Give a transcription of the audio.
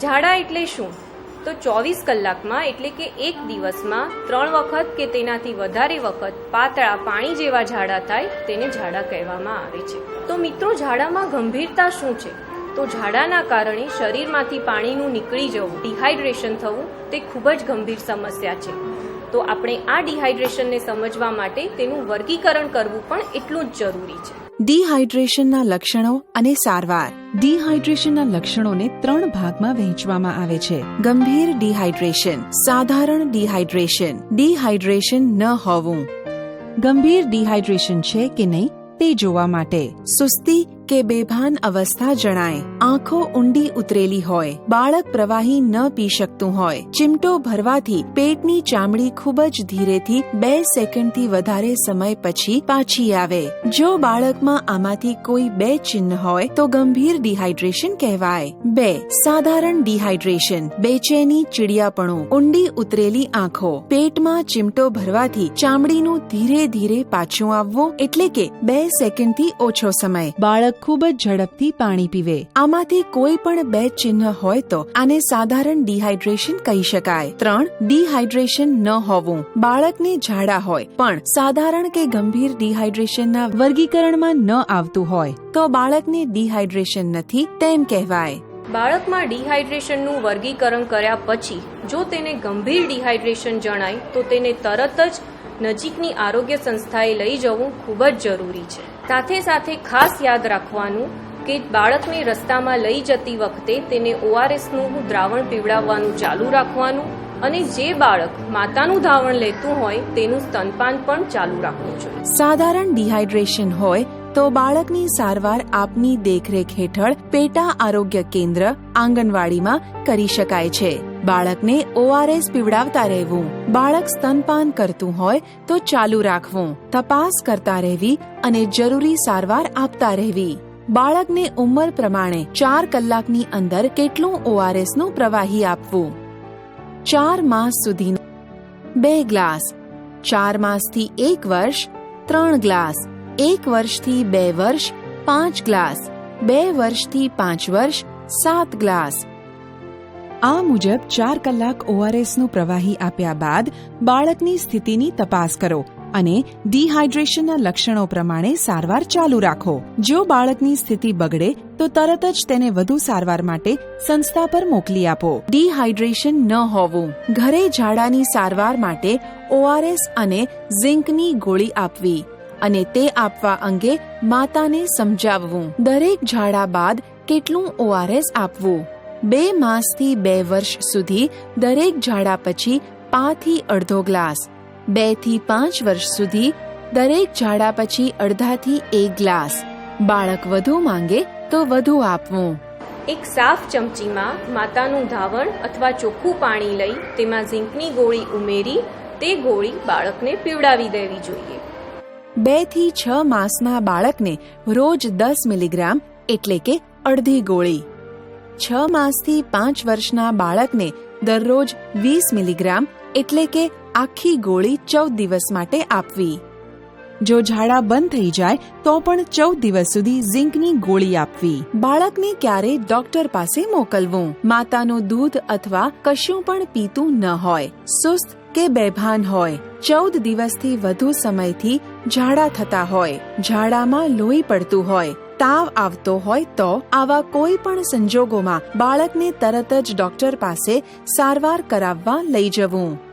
ઝાડા એટલે શું? તો ચોવીસ કલાકમાં એટલે કે એક દિવસમાં ત્રણ વખત કે તેનાથી વધારે વખત પાતળા પાણી જેવા ઝાડા થાય તેને ઝાડા કહેવામાં આવે છે. તો મિત્રો, ઝાડામાં ગંભીરતા શું છે? તો ઝાડાના કારણે શરીરમાંથી પાણીનું નીકળી જવું, ડિહાઇડ્રેશન થવું, તે ખૂબ જ ગંભીર સમસ્યા છે. તો આપણે આ ડિહાઇડ્રેશનને સમજવા માટે તેનું વર્ગીકરણ કરવું પણ એટલું જ જરૂરી છે. ડિહાઇડ્રેશનના લક્ષણો અને સારવાર. ડિહાઇડ્રેશનના લક્ષણોને ત્રણ ભાગમાં વહેંચવામાં આવે છે. ગંભીર ડિહાઇડ્રેશન, સાધારણ ડિહાઇડ્રેશન ડિહાઇડ્રેશન ન હોવું. ગંભીર ડિહાઇડ્રેશન છે કે નહીં તે જોવા માટે. સુસ્તી કે બેભાન અવસ્થા જણાય. આંખો ઊંડી ઉતરેલી હોય. બાળક પ્રવાહી ન પી શકતું હોય. ચિમટો ભરવાથી પેટની ચામડી ખૂબ જ ધીરેથી બે સેકન્ડથી વધારે સમય પછી પાછી આવે. જો બાળકમાં આમાંથી કોઈ બે ચિહ્ન હોય, તો ગંભીર ડિહાઇડ્રેશન કહેવાય. બે, સાધારણ ડિહાઇડ્રેશન. બેચેની ચીડિયાપણું, ઊંડી ઉતરેલી આંખો. પેટમાં ચિમટો ભરવાથી ચામડીનું ધીરે ધીરે પાછું આવવું, એટલે કે બે સેકન્ડથી ઓછો સમય. બાળક ખૂબ જ ઝડપથી પાણી પીવે. આમાંથી કોઈ પણ બે ચિહ્ન હોય તો આને સાધારણ ડિહાઇડ્રેશન કહી શકાય. ત્રણ, ડિહાઇડ્રેશન ન હોવું. બાળકને ઝાડા હોય, પણ સાધારણ કે ગંભીર ડિહાઇડ્રેશનના વર્ગીકરણમાં ન આવતું હોય, તો બાળકને ડિહાઇડ્રેશન નથી તેમ કહેવાય. બાળકમાં ડિહાઇડ્રેશનનું વર્ગીકરણ કર્યા પછી, જો તેને ગંભીર ડિહાઇડ્રેશન જણાય, તો તેને તરત જ નજીકની આરોગ્ય સંસ્થાએ લઈ જવું ખૂબ જ જરૂરી છે. સાથે સાથે ખાસ યાદ રાખવાનું કે બાળકને રસ્તામાં લઈ જતી વખતે તેને ઓઆરએસનું દ્રાવણ પીવડાવવાનું ચાલુ રાખવાનું અને જે બાળક માતાનું ધાવણ લેતું હોય તેનું સ્તનપાન પણ ચાલુ રાખવું જોઈએ. સાધારણ ડિહાઇડ્રેશન હોય તો બાળકની સારવાર આપની દેખરેખ હેઠળ પેટા આરોગ્ય કેન્દ્ર આંગણવાડીમાં કરી શકાય છે. બાળકને ઓઆરએસ પીવડાવતા રહેવું. બાળક સ્તનપાન કરતું હોય તો ચાલુ રાખવું. તપાસ કરતા રહેવી અને જરૂરી સારવાર આપતા રહેવી. બાળકને ઉંમર પ્રમાણે ચાર કલાકની અંદર કેટલું ઓઆરએસનું પ્રવાહી આપવું? ચાર માસ સુધી બે ગ્લાસ. ચાર માસથી એક વર્ષ, ત્રણ ગ્લાસ. એક વર્ષથી બે વર્ષ, પાંચ ગ્લાસ. બે વર્ષથી પાંચ વર્ષ, સાત ગ્લાસ. આ મુજબ ચાર કલાક ઓઆરએસનું પ્રવાહી આપ્યા બાદ બાળકની સ્થિતિની તપાસ કરો અને ડિહાઇડ્રેશનના લક્ષણો પ્રમાણે સારવાર ચાલુ રાખો. જો બાળકની સ્થિતિ બગડે, તો તરત જ તેને વધુ સારવાર માટે સંસ્થા પર મોકલી આપો. ડિહાઇડ્રેશન ન હોવું. ઘરે ઝાડાની સારવાર માટે ઓઆરએસ અને ઝિંકની ગોળી આપવી અને તે આપવા અંગે માતાને સમજાવવું. દરેક ઝાડા બાદ કેટલું ઓઆરએસ આપવું? બે માસથી બે વર્ષ સુધી દરેક ઝાડા પછી પાંચથી અડધો ગ્લાસ બેથી પાંચ વર્ષ સુધી દરેક ઝાડા પછી અડધાથી એક ગ્લાસ. બાળક વધુ માંગે તો વધુ આપવું. એક સાફ ચમચીમાં માતાનું ધાવણ અથવા ચોખ્ખું પાણી લઈ તેમાં ઝીંકની ગોળી ઉમેરી તે ગોળી બાળકને પીવડાવી દેવી જોઈએ. બેથી છ માસના બાળકને રોજ દસ મિલીગ્રામ એટલે કે અડધી ગોળી. છ માસથી પાંચ વર્ષના બાળકને દરરોજ વીસ મિલીગ્રામ એટલે કે આખી ગોળી ચૌદ દિવસ માટે આપવી. જો ઝાડા બંધ થઈ જાય, તો પણ ચૌદ દિવસ સુધી ઝીંકની ગોળી આપવી. બાળકને ક્યારે ડોક્ટર પાસે મોકલવું? માતાનું દૂધ અથવા કશું પણ પીતું ન હોય, સુસ્ત કે બેભાન હોય. ચૌદ દિવસથી વધુ સમયથી ઝાડા થતા હોય. ઝાડામાં લોહી પડતું હોય. તાવ આવતો હોય તો આવા કોઈ પણ સંજોગોમાં બાળકને તરત જ ડોક્ટર પાસે સારવાર કરાવવા લઈ જવું.